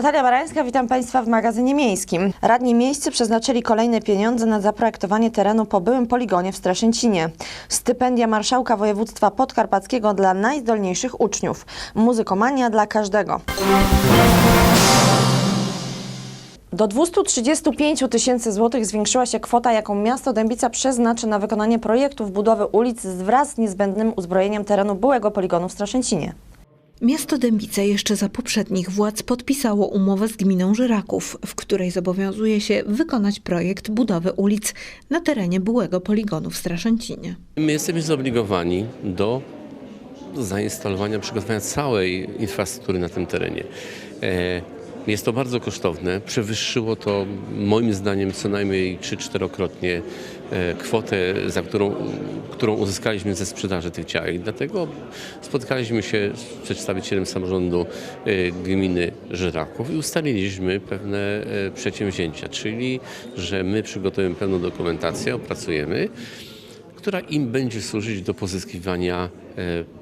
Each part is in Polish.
Natalia Barańska, witam Państwa w magazynie miejskim. Radni miejscy przeznaczyli kolejne pieniądze na zaprojektowanie terenu po byłym poligonie w Straszęcinie. Stypendia Marszałka Województwa Podkarpackiego dla najzdolniejszych uczniów. Muzykomania dla każdego. Do 235 tysięcy złotych zwiększyła się kwota, jaką miasto Dębica przeznaczy na wykonanie projektów budowy ulic wraz z niezbędnym uzbrojeniem terenu byłego poligonu w Straszęcinie. Miasto Dębice jeszcze za poprzednich władz podpisało umowę z gminą Żyraków, w której zobowiązuje się wykonać projekt budowy ulic na terenie byłego poligonu w Straszęcinie. My jesteśmy zobligowani do zainstalowania, przygotowania całej infrastruktury na tym terenie. Jest to bardzo kosztowne. Przewyższyło to moim zdaniem co najmniej 3-4-krotnie e, kwotę, za którą, którą uzyskaliśmy ze sprzedaży tych działek. Dlatego spotkaliśmy się z przedstawicielem samorządu e, gminy Żyraków i ustaliliśmy pewne e, przedsięwzięcia, czyli że my przygotujemy pełną dokumentację, opracujemy, która im będzie służyć do pozyskiwania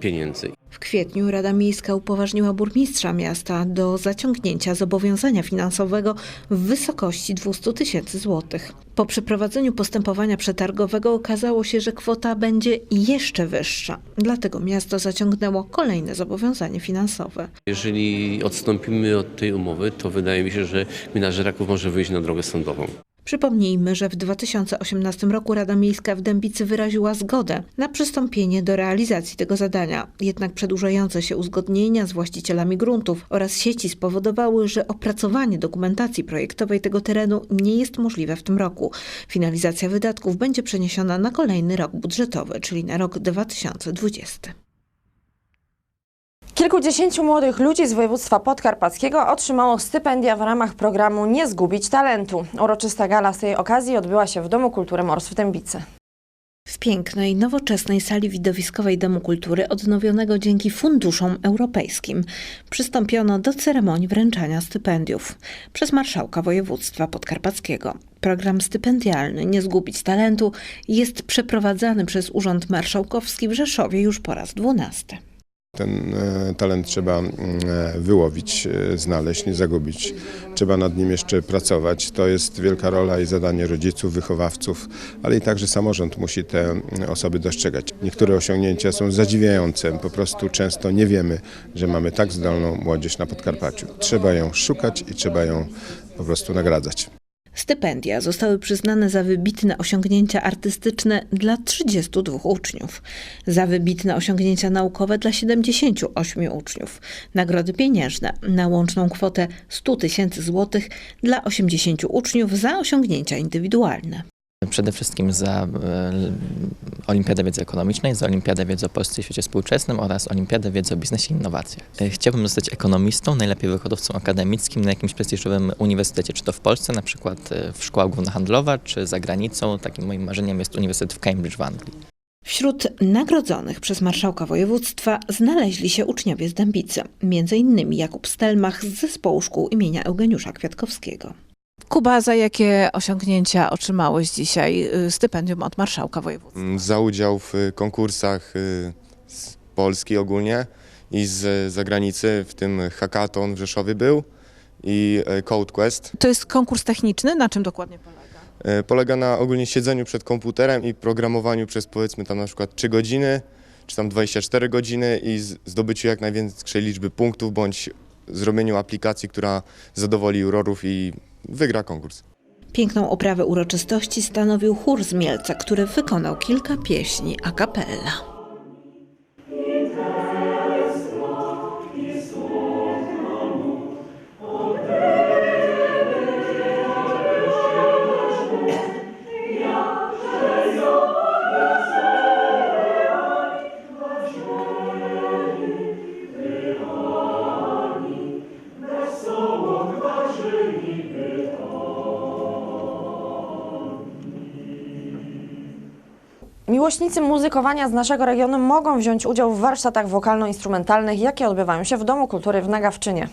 pieniędzy. W kwietniu Rada Miejska upoważniła burmistrza miasta do zaciągnięcia zobowiązania finansowego w wysokości 200 tysięcy złotych. Po przeprowadzeniu postępowania przetargowego okazało się, że kwota będzie jeszcze wyższa. Dlatego miasto zaciągnęło kolejne zobowiązanie finansowe. Jeżeli odstąpimy od tej umowy, to wydaje mi się, że gmina Żyraków może wyjść na drogę sądową. Przypomnijmy, że w 2018 roku Rada Miejska w Dębicy wyraziła zgodę na przystąpienie do realizacji tego zadania. Jednak przedłużające się uzgodnienia z właścicielami gruntów oraz sieci spowodowały, że opracowanie dokumentacji projektowej tego terenu nie jest możliwe w tym roku. Finalizacja wydatków będzie przeniesiona na kolejny rok budżetowy, czyli na rok 2020. Kilkudziesięciu młodych ludzi z województwa podkarpackiego otrzymało stypendia w ramach programu Nie zgubić talentu. Uroczysta gala z tej okazji odbyła się w Domu Kultury Mors w Dębicy. W pięknej, nowoczesnej sali widowiskowej Domu Kultury, odnowionego dzięki funduszom europejskim, przystąpiono do ceremonii wręczania stypendiów przez marszałka województwa podkarpackiego. Program stypendialny Nie zgubić talentu jest przeprowadzany przez Urząd Marszałkowski w Rzeszowie już po raz dwunasty. Ten e, talent trzeba mm, e, wyłowić, e, znaleźć, nie zagubić. Trzeba nad nim jeszcze pracować. To jest wielka rola i zadanie rodziców, wychowawców, ale i także samorząd musi te mm, osoby dostrzegać. Niektóre osiągnięcia są zadziwiające. Po prostu często nie wiemy, że mamy tak zdolną młodzież na Podkarpaciu. Trzeba ją szukać i trzeba ją po prostu nagradzać. Stypendia zostały przyznane za wybitne osiągnięcia artystyczne dla 32 uczniów, za wybitne osiągnięcia naukowe dla 78 uczniów, nagrody pieniężne na łączną kwotę 100 tysięcy złotych dla 80 uczniów za osiągnięcia indywidualne. Przede wszystkim za e, Olimpiadę Wiedzy Ekonomicznej, za Olimpiadę Wiedzy o Polsce i świecie współczesnym oraz Olimpiadę Wiedzy o Biznesie i Innowacjach. E, Chciałbym zostać ekonomistą, najlepiej wykładowcą akademickim na jakimś prestiżowym uniwersytecie, czy to w Polsce, na przykład e, w Szkoła Głównohandlowa, czy za granicą. Takim moim marzeniem jest Uniwersytet w Cambridge w Anglii. Wśród nagrodzonych przez marszałka województwa znaleźli się uczniowie z Dębicy, m.in. Jakub Stelmach z zespołu szkół imienia Eugeniusza Kwiatkowskiego. Kuba, za jakie osiągnięcia otrzymałeś dzisiaj y, stypendium od marszałka województwa? Mm, za udział w y, konkursach y, z Polski ogólnie i z zagranicy, w tym hackathon w Rzeszowie był i y, Code Quest. To jest konkurs techniczny, na czym dokładnie polega? Polega na ogólnie siedzeniu przed komputerem i programowaniu przez powiedzmy tam na przykład 3 godziny, czy tam 24 godziny i zdobyciu jak największej liczby punktów, bądź zrobieniu aplikacji, która zadowoli jurorów i wygra konkurs. Piękną oprawę uroczystości stanowił chór z Mielca, który wykonał kilka pieśni a cappella. Miłośnicy muzykowania z naszego regionu mogą wziąć udział w warsztatach wokalno-instrumentalnych, jakie odbywają się w Domu Kultury w Nagawczynie.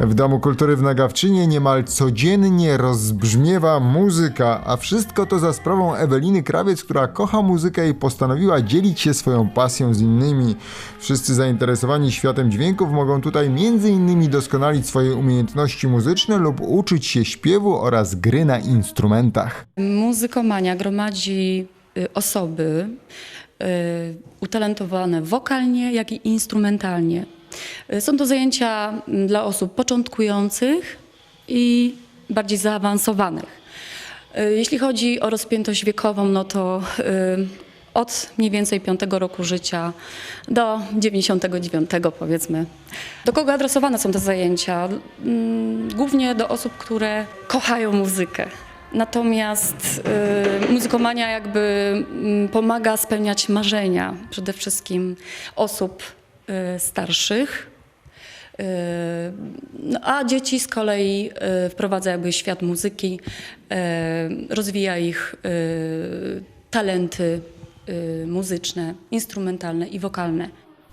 W Domu Kultury w Nagawczynie niemal codziennie rozbrzmiewa muzyka, a wszystko to za sprawą Eweliny Krawiec, która kocha muzykę i postanowiła dzielić się swoją pasją z innymi. Wszyscy zainteresowani światem dźwięków mogą tutaj innymi doskonalić swoje umiejętności muzyczne lub uczyć się śpiewu oraz gry na instrumentach. Muzykomania gromadzi y, osoby y, utalentowane wokalnie, jak i instrumentalnie. Y, Są to zajęcia mm, dla osób początkujących i bardziej zaawansowanych. Y, Jeśli chodzi o rozpiętość wiekową, no to y, od mniej więcej 5 roku życia do 99 powiedzmy. Do kogo adresowane są te zajęcia? Mm, Głównie do osób, które kochają muzykę. Natomiast y, muzykomania jakby mm, pomaga spełniać marzenia przede wszystkim osób starszych. Y, no, a dzieci z kolei y, wprowadza jakby świat muzyki, y, rozwija ich y, talenty y, muzyczne, instrumentalne i wokalne.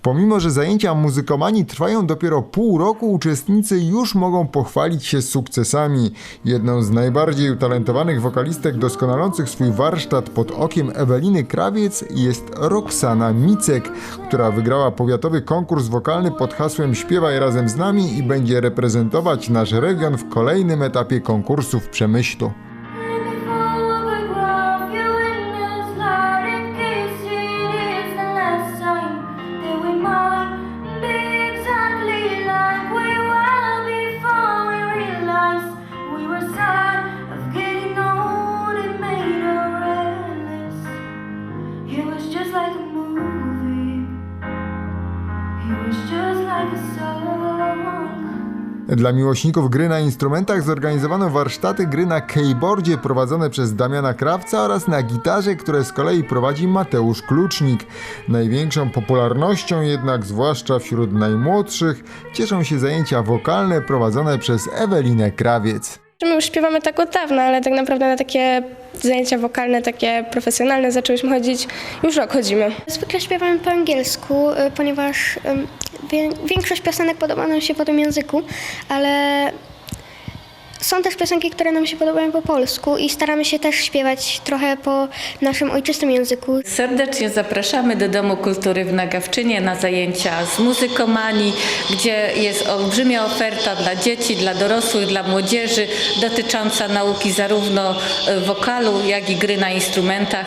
Pomimo, że zajęcia muzykomanii trwają dopiero pół roku, uczestnicy już mogą pochwalić się sukcesami. Jedną z najbardziej utalentowanych wokalistek doskonalących swój warsztat pod okiem Eweliny Krawiec jest Roxana Micek, która wygrała powiatowy konkurs wokalny pod hasłem Śpiewaj razem z nami i będzie reprezentować nasz region w kolejnym etapie konkursu w Przemyślu. Dla miłośników gry na instrumentach zorganizowano warsztaty gry na keyboardzie prowadzone przez Damiana Krawca oraz na gitarze, które z kolei prowadzi Mateusz Klucznik. Największą popularnością jednak, zwłaszcza wśród najmłodszych, cieszą się zajęcia wokalne prowadzone przez Ewelinę Krawiec. My już śpiewamy tak od dawna, ale tak naprawdę na takie zajęcia wokalne, takie profesjonalne zaczęłyśmy chodzić, już rok chodzimy. Zwykle śpiewamy po angielsku, y, ponieważ większość piosenek podoba nam się po tym języku, ale są też piosenki, które nam się podobają po polsku i staramy się też śpiewać trochę po naszym ojczystym języku. Serdecznie zapraszamy do Domu Kultury w Nagawczynie na zajęcia z muzykomanii, gdzie jest olbrzymia oferta dla dzieci, dla dorosłych, dla młodzieży dotycząca nauki zarówno e, wokalu, jak i gry na instrumentach.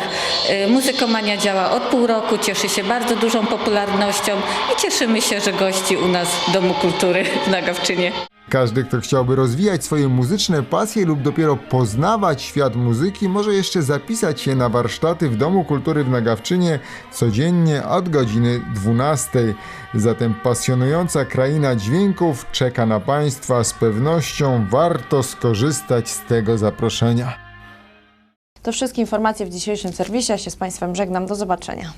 E, Muzykomania działa od pół roku, cieszy się bardzo dużą popularnością i cieszymy się, że gości u nas Domu Kultury w Nagawczynie. Każdy, kto chciałby rozwijać swoje muzyczne pasje lub dopiero poznawać świat muzyki, może jeszcze zapisać się na warsztaty w Domu Kultury w Nagawczynie codziennie od godziny 12. Zatem pasjonująca kraina dźwięków czeka na Państwa. Z pewnością warto skorzystać z tego zaproszenia. To wszystkie informacje w dzisiejszym serwisie. Ja się z Państwem żegnam. Do zobaczenia.